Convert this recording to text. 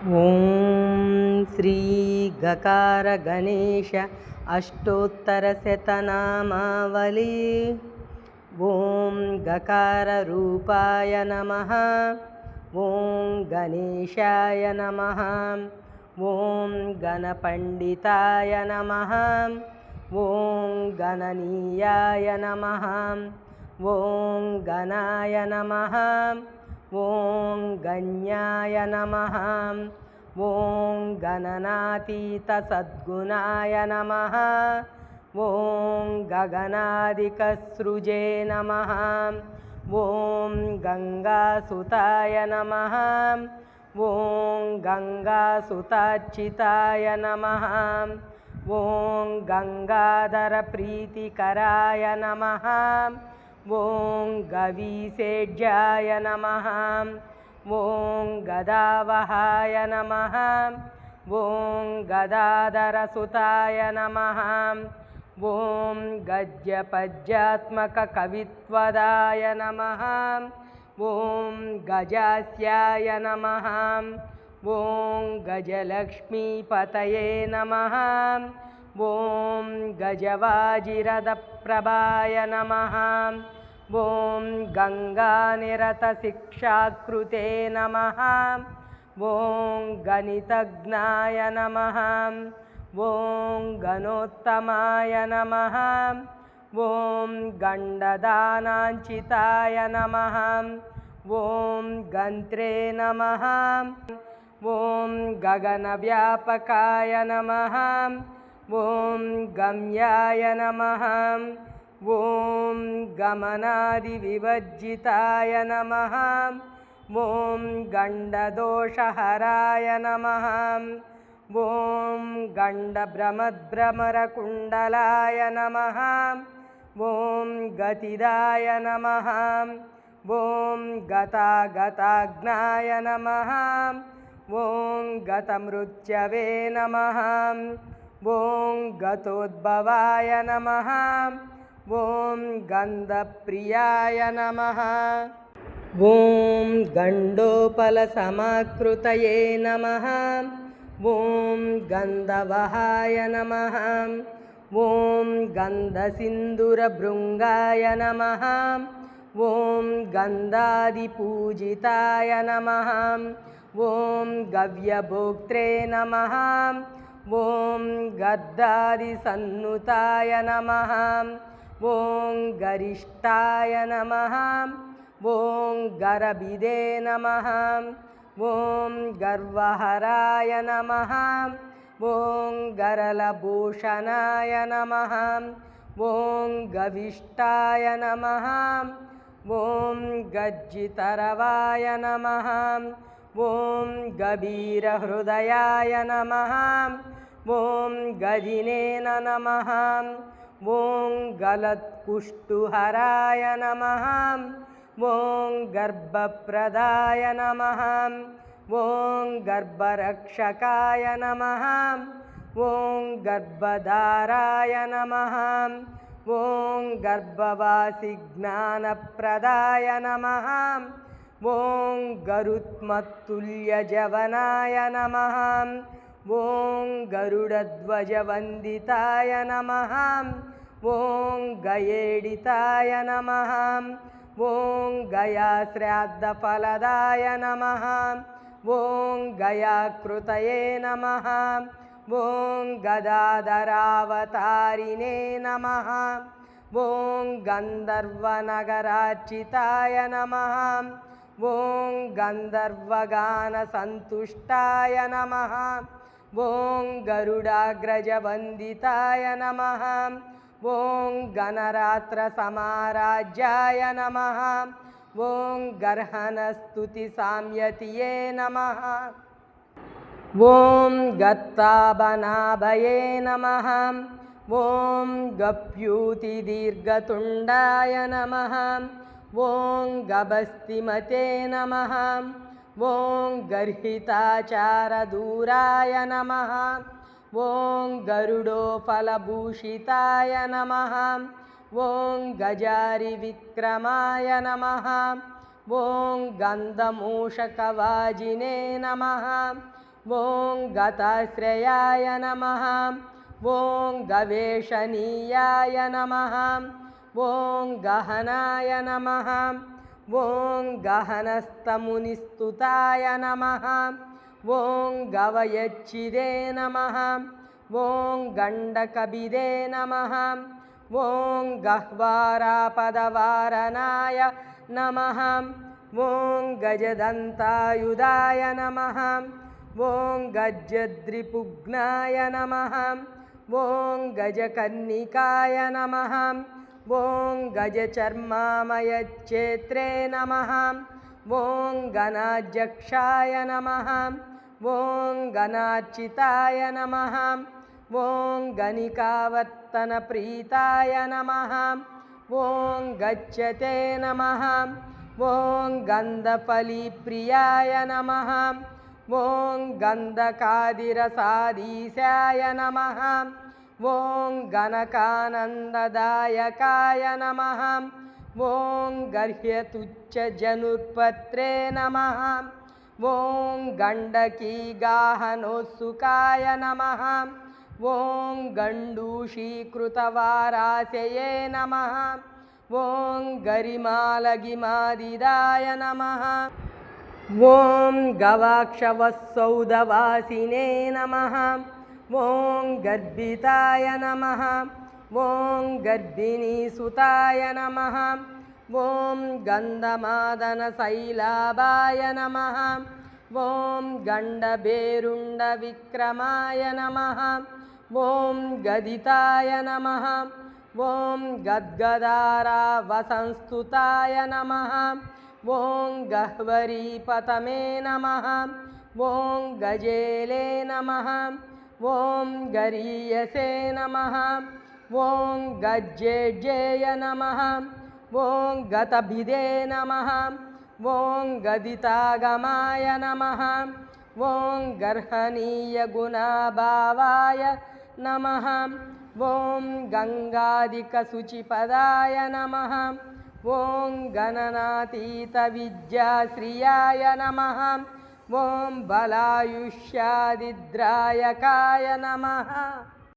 ॐ श्रीगकारगणेश अष्टोत्तरशतनामावली। ॐ गकाररूपाय नमः। ॐ गणेशाय नमः। ॐ गणपण्डिताय नमः। ॐ गणनीयाय नमः। ॐ गणाय नमः ॐ गण्याय नमः। ॐ गणनातीतसद्गुणाय नमः। ॐ गगनादिकसृजे नमः। ॐ गङ्गासुताय नमः। ॐ गङ्गासुतार्चिताय नमः। ॐ गङ्गाधरप्रीतिकराय नमः ॐ गवीसेढ्याय नमः। ॐ गदावहाय नमः। ॐ गदाधरसुताय नमः। ॐ गद्यपद्यात्मककवित्वदाय नमः। ॐ गजास्याय नमः। ॐ गजलक्ष्मीपतये नमः ॐ गजवाजिरथप्रभाय नमः। ॐ गङ्गानिरतशिक्षाकृते नमः। ॐ गणितज्ञाय नमः। ॐ गणोत्तमाय नमः। ॐ गण्डदानाञ्चिताय नमः। ॐ गन्त्रे नमः। ॐ गगनव्यापकाय नमः ॐ गम्याय नमः। ॐ गमनादिविवर्जिताय नमः। ॐ गण्डदोषहराय नमः। ॐ गण्डभ्रमद्भ्रमरकुण्डलाय नमः। ॐ गतिदाय नमः। ॐ गतागताग्नाय नमः। ॐ गतमृत्यवे नमः ॐ गतोद्भवाय नमः। ॐ गन्धप्रियाय नमः। ॐ गण्डोपलसमाकृतये नमः। ॐ गन्धवहाय नमः। ॐ गन्धसिन्दुरभृङ्गाय नमः। ॐ गन्धादिपूजिताय नमः। ॐ गव्यभोक्त्रे नमः ॐ गद्दादिसन्नुताय नमः। ॐ गरिष्ठाय नमः। ॐ गरभिदे नमः। ॐ गर्वहराय नमः। ॐ गरलभूषणाय नमः। ॐ गविष्ठाय नमः। ॐ गज्जितरवाय नमः ॐ गभीरहृदयाय नमः। ॐ गदिनेन नमः। ॐ गलत्कुष्टुहराय नमः। ॐ गर्भप्रदाय नमः। ॐ गर्भरक्षकाय नमः। ॐ गर्भधाराय नमः। ॐ गर्भवासिज्ञानप्रदाय नमः ॐ गरुत्मत्तुल्यजवनाय नमः। ॐ गरुडध्वजवन्दिताय नमः। ॐ गयेडिताय नमः। ॐ गयाश्राद्धफलदाय नमः। ॐ गयाकृतये नमः। ॐ गदाधरावतारिणे नमः। ॐ गन्धर्वनगरार्चिताय नमः ॐ गन्धर्वगानसन्तुष्टाय नमः। ॐ गरुडाग्रजवन्दिताय नमः। ॐ गणरात्रसमाराज्याय नमः। ॐ गर्हनस्तुतिसाम्यतिये नमः। ॐ गत्ताबनाभये नमः। ॐ गप्यूतिदीर्घतुण्डाय नमः ॐ गभस्तिमते नमः ॐ गर्हिताचारदूराय नमः ॐ गरुडोफलभूषिताय नमः ॐ गजारिविक्रमाय नमः ॐ गन्धमूषकवाजिने नमः ॐ गताश्रयाय नमः ॐ गवेषणीयाय नमः ॐ गहनाय नमः। ॐ गहनस्तमुनिस्तुताय नमः। ॐ गवयच्चिदे नमः। ॐ गण्डकबिदे नमः। ॐ गह्वारापदवारणाय नमः। ॐ गजदन्तायुधाय नमः। ॐ गजद्रिपुग्नाय नमः। ॐ गजकर्णिकाय नमः ॐ गजचर्मामयच्छेत्रे नमः। ॐ गणाध्यक्षाय नमः। ॐ गणार्चिताय नमः। ॐ गणिकावर्तनप्रीताय नमः। ॐ गच्छते नमः। ॐ गन्धफलिप्रियाय नमः। ॐ गन्धकादिरसाधीशाय नमः ॐ गणकानन्ददायकाय नमः। ॐ गर्ह्यतुच्छजनुत्पत्रे नमः। ॐ गण्डकीगाहनोत्सुकाय नमः। ॐ गण्डूषीकृतवाराशये नमः। ॐ गरिमालगिमादिदाय नमः। ॐ गवाक्षवत्सौदवासिने नमः ॐ गर्भिताय नमः। ॐ गर्भिणीसुताय नमः। ॐ गन्धमादनशैलाभाय नमः। ॐ गण्डभेरुण्डविक्रमाय नमः। ॐ गदिताय नमः। ॐ गद्गदारावसंस्तुताय नमः। ॐ गह्वरीपतमे नमः। ॐ गजेले नमः ॐ गरीयसे नमः ॐ गज्जेजेय नमः ॐ गतभिदे नमः ॐ गदितागमाय नमः ॐ गर्हणीयगुणाभावाय नमः ॐ गङ्गादिकशुचिपदाय नमः ॐ गणनातीतविद्याश्रियाय नमः ॐ बलायुष्यादिद्रायकाय नमः